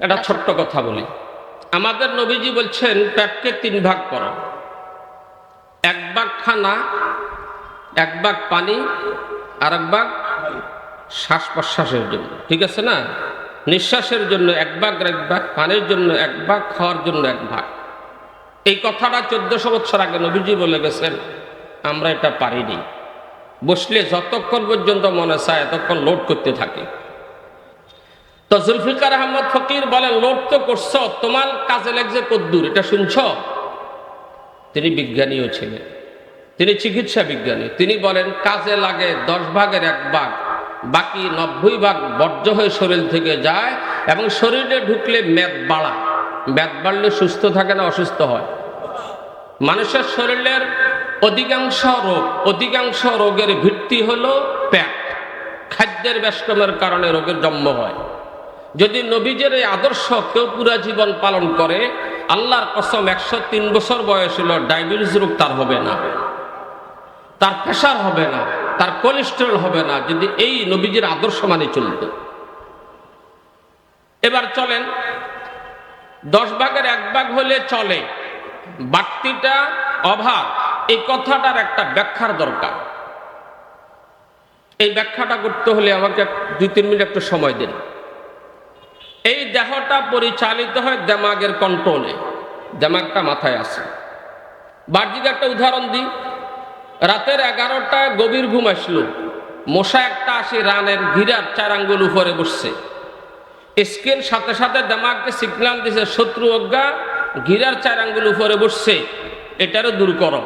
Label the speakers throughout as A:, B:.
A: একটা ছোট্ট কথা বলি। আমাদের নবীজি বলছেন পেটকে তিন ভাগ করো এক ভাগ খানা, এক ভাগ পানি, আর এক ভাগ শ্বাস প্রশ্বাসের জন্য। ঠিক আছে না? নিঃশ্বাসের জন্য এক ভাগ এক ভাগ, পানির জন্য এক ভাগ, খাওয়ার জন্য এক ভাগ। এই কথাটা চোদ্দশো বছর আগে নবীজি বলে গেছেন, আমরা এটা পারিনি। বসলে যতক্ষণ পর্যন্ত মনে চায় এতক্ষণ লোড করতে থাকে। তো জুলফিকার আহমদ ফকির বলেন লোড তো করছ, তোমার কাজে লাগছে কদ্দুর, এটা শুনছ? তিনি বিজ্ঞানীও ছিলেন। তিনি চিকিৎসা বিজ্ঞানী। তিনি বলেন, কাজে লাগে দশ ভাগের এক ভাগ, বাকি নব্বই ভাগ বর্জ্য হয়ে শরীর থেকে যায় এবং শরীরে ঢুকলে মেদ বাড়ায়। মেদ বাড়লে সুস্থ থাকে না, অসুস্থ হয়। মানুষের শরীরের অধিকাংশ রোগ, অধিকাংশ রোগের ভিত্তি হলো পেট। খাদ্যের বেষ্টমের কারণে রোগের জন্ম হয়। যদি নবীজের এই আদর্শ কেউ পুরা জীবন পালন করে, আল্লাহর কসম একশো তিন বছর বয়স হলো, ডায়াবেটিস রোগ তার হবে না। তার প্রেশার হবে না, তার কোলেস্টেরল হবে না, যদি এই নবীজির আদর্শ মানে চলত। এবার চলেন, দশ ভাগের এক ভাগ হলে চলে, বাড়তিটা অভাব, এই কথাটার একটা ব্যাখ্যার দরকার। এই ব্যাখ্যাটা করতে হলে আমাকে দুই তিন মিনিট একটু সময় দিন। এই দেহটা পরিচালিত হয় দেমাগের কন্ট্রোলে। দেমাগটা মাথায় আসে বাহ্যিক একটা উদাহরণ দিই। রাতের এগারোটায় গভীর ঘুম আসলো। মশা একটা আসে রানের ঘিরার চার আঙ্গুল উপরে বসছে। স্ক্রিন সাথে সাথে দেমাগকে সিগন্যাল দিছে, শত্রু অজ্ঞা, ঘিরার চার আঙ্গুল উপরে বসছে। এটারও দূর করো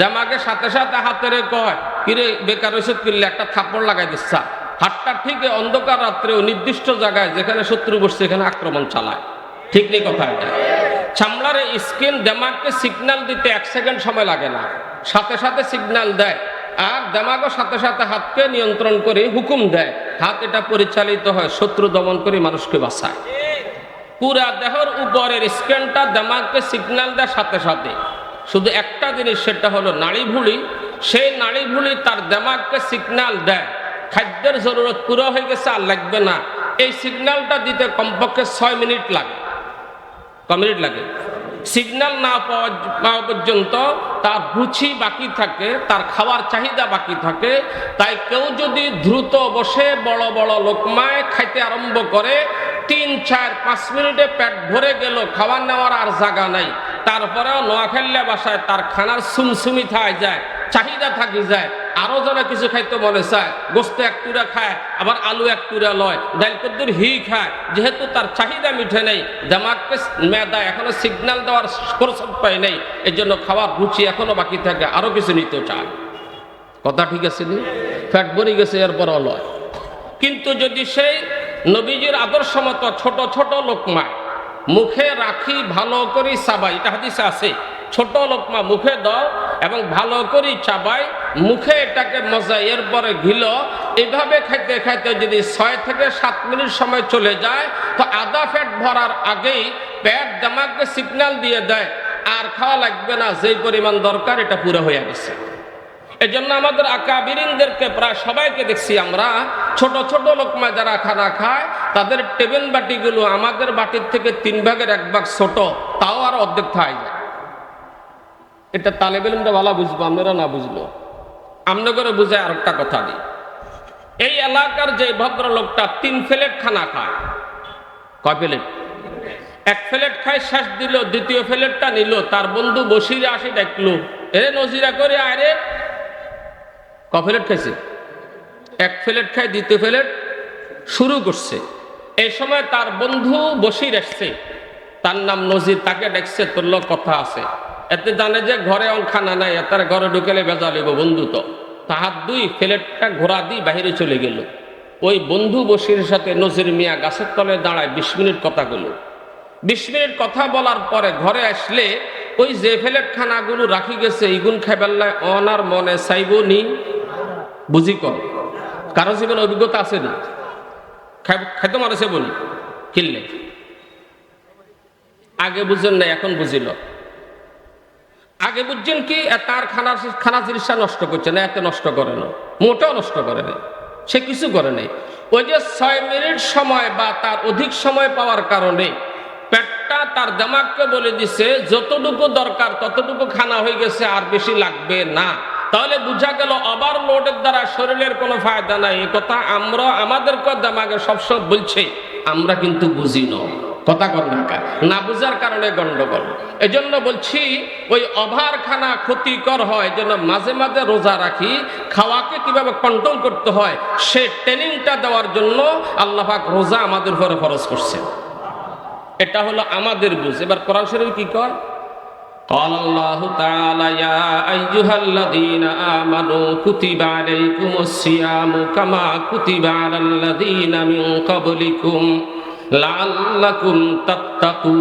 A: দেমাগে সাথে সাথে হাতের কয়, কিরে, বেকার ওষুধ কিনলে একটা থাপ্পড় লাগাই দিচ্ছা হাতটা ঠিক অন্ধকার রাত্রেও নির্দিষ্ট জায়গায় যেখানে শত্রু বসছে, এখানে আক্রমণ চালায়। ঠিক নেই কথা এটা। চামড়ার স্কিন দেমাগকে সিগন্যাল দিতে এক সেকেন্ড সময় লাগে না। সাথে সাথে সিগন্যাল দেয়। আর দেমাগও সাথে সাথে হাতকে নিয়ন্ত্রণ করে হুকুম দেয়। হাত এটা পরিচালিত হয়, শত্রু দমন করে মানুষকে বাঁচায়। পুরা দেহর উপরের স্ক্যানটা দেমাগকে সিগন্যাল দেয় সাথে সাথে। শুধু একটা জিনিস, সেটা হলো নাড়ি ভুঁড়ি সেই নাড়ি ভুঁড়ি তার দেমাগকে সিগন্যাল দেয়। খাদ্যের জরুরত পুরো হয়ে গেছে, আর লাগবে না। এই সিগন্যালটা দিতে কমপক্ষে ছয় মিনিট লাগে। ক মিনিট লাগে? সিগন্যাল না পাওয়া পর্যন্ত তার রুচি বাকি থাকে, তার খাওয়ার চাহিদা বাকি থাকে। তাই কেউ যদি দ্রুত বসে বড় বড় লোকমায় খাইতে আরম্ভ করে, তিন, চার, পাঁচ মিনিটে পেট ভরে গেল খাবার নেওয়ার আর জায়গা নাই। তারপরেও নোয়াখাল্লা বাসায় তার খানার সুমসুমি থায় যায়, চাহিদা থাকি যায়। আরও যারা কিছু খাইতে মনে চায় গোস্ত এক টুরা খায়, আবার আলু এক টুরা লয়, ডাইল কদ্দুর হি খায়, যেহেতু তার চাহিদা মিঠে নেই দেমাগকে মেদা এখনও সিগন্যাল দেওয়ার ফোরসত পায় নেই এই জন্য খাওয়ার রুচি এখনও বাকি থাকে, আরও কিছু নিতে চায়। কথা ঠিক আছে নি? ফ্যাট বনি গেছে, এরপর লয়। কিন্তু যদি সেই নবীজির আদর্শ মতো ছোট ছোট লোকমা মুখে রাখি ভালো করি চাবাই, এটা হাদিসে আছে, ছোট লোকমা মুখে দাও এবং ভালো করি চাবাই মুখে এটাকে মজা, এরপরে ঘিল। এভাবে খাইতে খাইতে যদি ছয় থেকে সাত মিনিট সময় চলে যায়, তো আদা ফ্যাট ভরার আগেই পেট দামাগকে সিগন্যাল দিয়ে দেয়, আর খাওয়া লাগবে না, যেই পরিমাণ দরকার এটা পুরো হয়ে গেছে। এজন্য আমাদের আকাবিরিনদেরকে প্রায় সবাইকে দেখছি আমরা, ছোট ছোট লোকমা যারা খানা খায়, তাদের টেবিল বাটিগুলো আমাদের বাটির থেকে তিন ভাগের এক ভাগ ছোট, তাও আর অর্ধেক খায় যায়। এটা তালেবেলমটা ভালো বুঝব, আপনারা না বুঝলো। আমনে করে বুঝে আর একটা কথা দিই। এই এলাকার যে ভদ্রলোকটা তিন প্লেট খানা খায়। কয় প্লেট? এক প্লেট খায়, শেষ দিল, দ্বিতীয় প্লেটটা নিল। তার বন্ধু বসিরে আসি দেখল এরে নজিরা করে আরে ক প্লেট খাইছে? এক প্লেট খায়, দ্বিতীয় প্লেট শুরু করছে। এই সময় তার বন্ধু বসির আসছে তার নাম নজির, তাকে দেখছে, তোর কথা আছে। এতে জানে যে ঘরে অন খানা নাই তার ঘরে ঢুকেলে বেজা লিব বন্ধু তো। তাহার দুই প্লেটটা ঘোরা দিয়ে বাহিরে চলে গেল। ওই বন্ধু বসির সাথে নজির মিয়া গাছের তলে দাঁড়ায় বিশ মিনিট কথা গেল বিশ মিনিট কথা বলার পরে ঘরে আসলে ওই যে ফেলেট খানাগুলো রাখি গেছে, ইগুন খাইবেল্লায় অনার মনে চাইব নি। বুঝি কর কারও জীবনে অভিজ্ঞতা আছে নি? খাইতে মারেছে বলি কিনলে আগে বুঝেন না এখন বুঝিল। আগে বুঝছেন কি? তার খানা খানা জিনিসটা নষ্ট করছে না, এত নষ্ট করে না। মোটেও নষ্ট করে না। সে কিছু করে নাই। ওই যে ছয় মিনিট সময় বা তার অধিক সময় পাওয়ার কারণে পেটটা তার দামাগকে বলে দিছে, যতটুকু দরকার ততটুকু খানা হয়ে গেছে, আর বেশি লাগবে না। তাহলে বোঝা গেল ওভার লোডের দ্বারা শরীরের কোনো ফায়দা নাই। এ কথা আমরা, আমাদেরকে দামাগে সবসময় বলছে, আমরা কিন্তু বুঝি না কথা কর ঢাকা না বুঝার কারণে গন্ডগোল এজন্য বলছি ওই অভার খানা ক্ষতিকর হয় জন্য মাঝে মাঝে রোজা রাখি খাওয়াকে কিভাবে কন্ট্রোল করতে হয় সে ট্রেনিংটা দেওয়ার জন্য আল্লাহ পাক রোজা আমাদের উপরে ফরজ করছে এটা হলো আমাদের বুঝ এবার কোরআন শরীফ কি কয় قال الله تعالى يا أيها الذين آمنوا كتب عليكم الصيام كما كتب على الذين من قبلكم লাল্লাকুম তাত্তাকুন।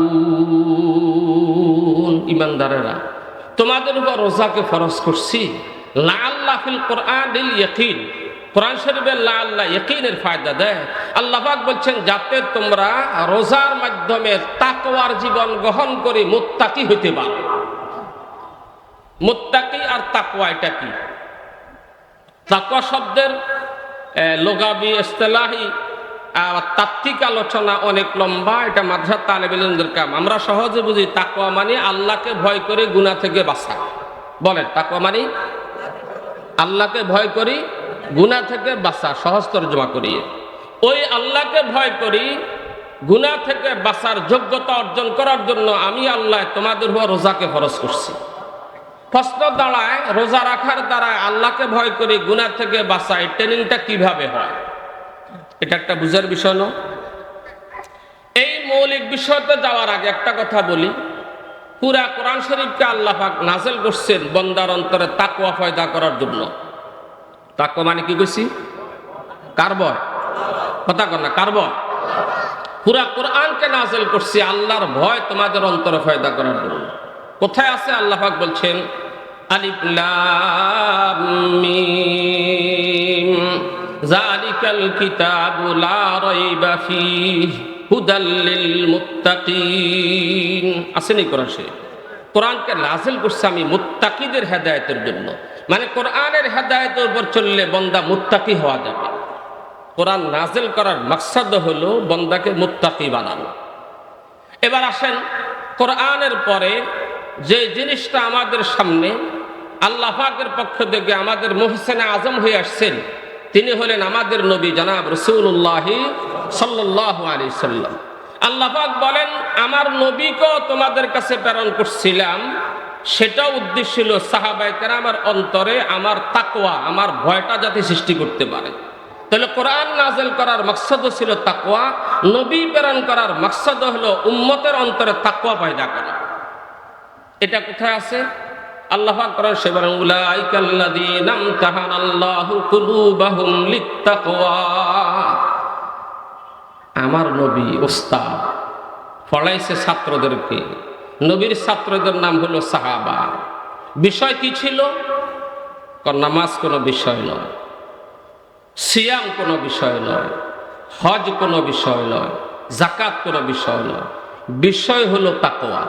A: ইমানদারেরা, তোমাদের উপর রোজাকে ফরজ করছি। লাল্লা ফিল ইয়াকিন। কোরআন শরীফের ফায়দা দেয়। বলছেন, যাতে তোমরা রোজার মাধ্যমে তাকওয়ার জীবন গ্রহণ করে মুত্তাকি হইতে পারো। মোত্তাকি আর তাকওয়া এটা কি? তাকওয়া শব্দের লোগাবি, ইস্তেলাহি তাত্ত্বিক আলোচনা অনেক লম্বা, এটা মাদ্রাসা তালেবেলেনদের কাম। আমরা সহজে বুঝি, তাকওয়া মানে আল্লাহকে ভয় করে গুনাহ থেকে বাঁচা। বলেন, তাকওয়া মানে? আল্লাহকে ভয় করি, গুনাহ থেকে বাঁচা, সহজ তর্জমা করিয়ে। ওই আল্লাহকে ভয় করি, গুনাহ থেকে বাঁচার যোগ্যতা অর্জন করার জন্য আমি আল্লাহ তোমাদের উপর রোজাকে ফরজ করছি। প্রশ্ন দাঁড়ায়, রোজা রাখার দ্বারা আল্লাহকে ভয় করি, গুনাহ থেকে বাঁচায় ট্রেনিংটা কীভাবে হয়? এটা একটা বুঝার বিষয় নয় এই মৌলিক বিষয়তে যাওয়ার আগে একটা কথা বলি। পুরা কোরআন শরীফকে আল্লাহ পাক নাজেল করছেন বন্দার অন্তরে তাকুয়া ফয়দা করার জন্য। তাকুয়া মানে কি কইছি? কার বয় কথা কর না কার বয় পুরা কোরআনকে নাজেল করছি আল্লাহর ভয় তোমাদের অন্তরে ফয়দা করার জন্য। কোথায় আছে? আল্লাহ পাক বলছেন, আলিফ লাম মিম। জালিকাল কিতাবু লা রাইবা ফীহি হুদাল লিল মুত্তাকিন আসেনি কোরআন শরীফ? কোরআনকে নাজিল করছে আমি মুত্তাকিদের হেদায়েতের জন্য। মানে কোরআনের হেদায়েতের উপর চললে বন্দা মুত্তাকি হওয়া যাবে। কোরআন নাজিল করার মাকসাদ হলো বন্দাকে মুত্তাকি বানানো। এবার আসেন কোরআনের পরে যে জিনিসটা আমাদের সামনে আল্লাহ পাকের পক্ষ থেকে আমাদের মোহসেনে আজম হয়ে আসছেন তিনি হলেন আমাদের নবী জনাব রসুল্লাহ সাল্লাম। আল্লাহ পাক বলেন, আমার নবীকেও তোমাদের কাছে প্রেরণ করছিলাম। সেটা উদ্দেশ্য ছিল সাহাবাইকেরা আমার অন্তরে আমার তাকওয়া, আমার ভয়টা যাতে সৃষ্টি করতে পারে। তাহলে কোরআন নাজেল করার মাকসাদ ছিল তাকওয়া, নবী প্রেরণ করার মাকসাদ হলো উম্মতের অন্তরে তাকওয়া পয়দা করা। এটা কোথায় আছে? আল্লাহ করেন সেবার উলাইকাল্লাযীনা আমতাহানাল্লাহু কুলুবাহুম লিত্তাকওয়া। আমার নবী ওস্তাদ, পড়াইছে ছাত্রদেরকে। নবীর ছাত্রদের নাম হলো সাহাবা। বিষয় কি ছিল? নামাজ কোনো বিষয় নয়, সিয়াম কোনো বিষয় নয়, হজ কোনো বিষয় নয় জাকাত কোনো বিষয় নয়। বিষয় হলো তাকোয়া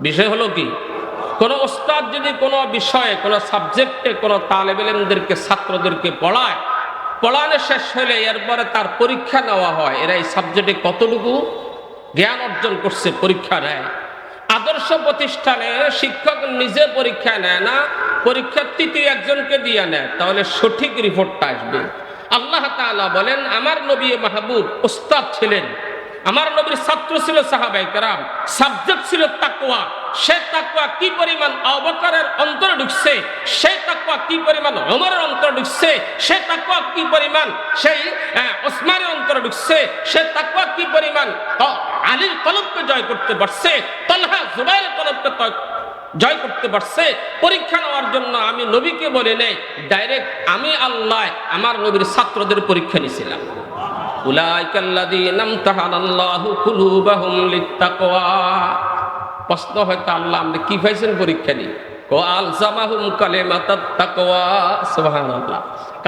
A: বিষয় হলো কি? কোনো ওস্তাদ যদি কোনো বিষয়ে, কোনো সাবজেক্টে, কোনো তালেবেলেমদেরকে ছাত্রদেরকে পড়ায়, পড়ানো শেষ হলে এরপরে তার পরীক্ষা নেওয়া হয়। এরা এই সাবজেক্টে কতটুকু জ্ঞান অর্জন করছে পরীক্ষা নেয়। আদর্শ প্রতিষ্ঠানে শিক্ষক নিজে পরীক্ষা নেয় না, পরীক্ষার তৃতীয় একজনকে দিয়ে নেয়। তাহলে সঠিক রিপোর্টটা আসবে। আল্লাহ তাআলা বলেন, আমার নবী মাহবুব ওস্তাদ ছিলেন। আমার নবীর ছাত্র ছিল সাহাবাই কারাম। সাবজেক্ট ছিল তাকওয়া। সে তাকওয়া কি পরিমাণ অবকারের অন্তরে ঢুকছে? সে তাকওয়া কি পরিমাণ ওমরের অন্তরে ঢুকছে? সে তাকওয়া কি পরিমাণ সেই ওসমানের অন্তরে ঢুকছে? সে তাকওয়া কি পরিমাণ আলীর কলবকে জয় করতে পারছে? তলহা জুবাইরের কলবকে জয় করতে পারছে? পরীক্ষা নেওয়ার জন্য আমি নবীকে বলে নেই ডাইরেক্ট আমি আল্লাহ, আমার নবীর ছাত্রদের পরীক্ষা নিয়েছিলাম। উলাইকাল্লাযীনা আমতাহানাল্লাহু কুলুবাহুম লিত্তাকওয়া। প্রশ্ন হয়তো আল্লাহ আপনি কি পাইছেন পরীক্ষা নিয়ে? ও আলজামাহুম কালিমাতাত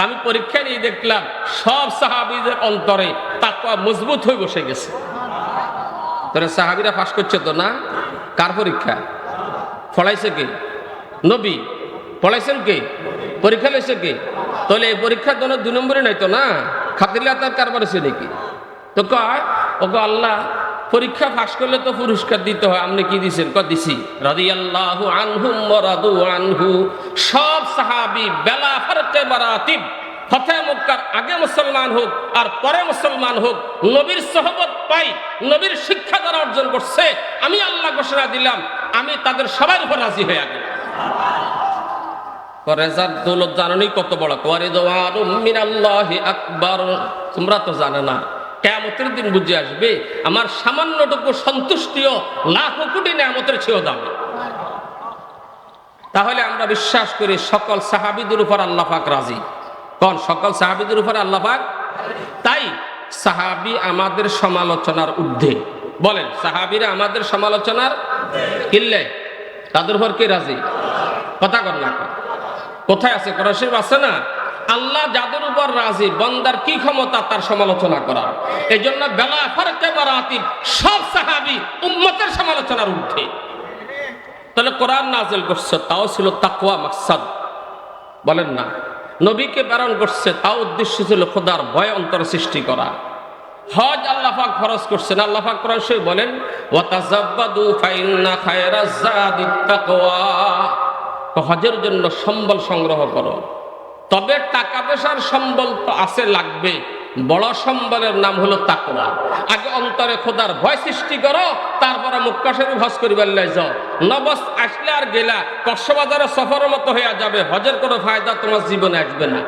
A: আমি পরীক্ষা নিয়ে দেখলাম, সব সাহাবীদের অন্তরে তাকওয়া মজবুত হয়ে বসে গেছে। সাহাবীরা পাস করছে তো না? কার পরীক্ষা? ফলাইছে কে? নবী। পড়াইছেন কে? পরীক্ষা লইছে কে? তাহলে এই পরীক্ষার জন্য দুই নম্বরে নাই তো না? খাতিল্লা তার কারবার আছে নাকি তো কয়, ওগো আল্লাহ পরীক্ষা ফাঁস করলে তো পুরস্কার দিতে হয়। আপনি কি দিছেন? ক দিছি। আনহু মরাদু আনহু। সব সাহাবি বেলা ফারতে বারাতিব ফতে মক্কার আগে মুসলমান হোক আর পরে মুসলমান হোক, নবীর সহবত পাই, নবীর শিক্ষা দ্বারা অর্জন করছে। আমি আল্লাহ ঘোষণা দিলাম, আমি তাদের সবার উপর রাজি হয়ে গেলাম। রেজার দৌলত জানানি কত বড়। করে মিনাল্লাহি আকবর। তোমরা তো জানে না। কেমতের দিন বুঝে আসবে, আমার সামান্যটুকু সন্তুষ্টিও লাখ কোটি নেয়ামতের চেয়েও দামি। তাহলে আমরা বিশ্বাস করি সকল সাহাবিদের উপর আল্লাহ পাক রাজি। কোন সকল সাহাবিদের উপর আল্লাহ পাক? তাই সাহাবি আমাদের সমালোচনার ঊর্ধ্বে। বলেন, সাহাবিরা আমাদের সমালোচনার কিনলে তাদের উপর কে রাজি? কথা কর না। কোথায় আছে? কোরআন শরীফ আছে না? আল্লাহ যাদের উপর রাজি, বন্দার কি ক্ষমতা তার সমালোচনা করার এই জন্য বেলা ফারকে বারাতিব সব সাহাবি উম্মতের সমালোচনার ঊর্ধ্বে। তাহলে কোরআন নাজেল করছে, তাও ছিল তাকওয়া মাকসাদ। বলেন না, নবীকে প্রেরণ করছে, তাও উদ্দেশ্য ছিল খোদার ভয় অন্তর সৃষ্টি করা। হজ আল্লাহ পাক ফরজ করছেন, আল্লাহ পাক কোরআন শরীফ বলেন, ওয়াতাজাব্বাদু ফাইন্না খায়রাজ জাদিত তাকওয়া হজের জন্য সম্বল সংগ্রহ করো। তবে টাকা পয়সার সম্বল তো আছে, লাগবে। বড় সম্বলের নাম হলো তাকুয়া আগে অন্তরে খোদার ভয় সৃষ্টি করো, তারপরে মুক্কাশের হজ করিবার লাই যাও নবস আসলে আর গেলা, কক্সবাজারে সফরের মতো হয়ে যাবে, হজের কোনো ফায়দা তোমার জীবনে আসবে না।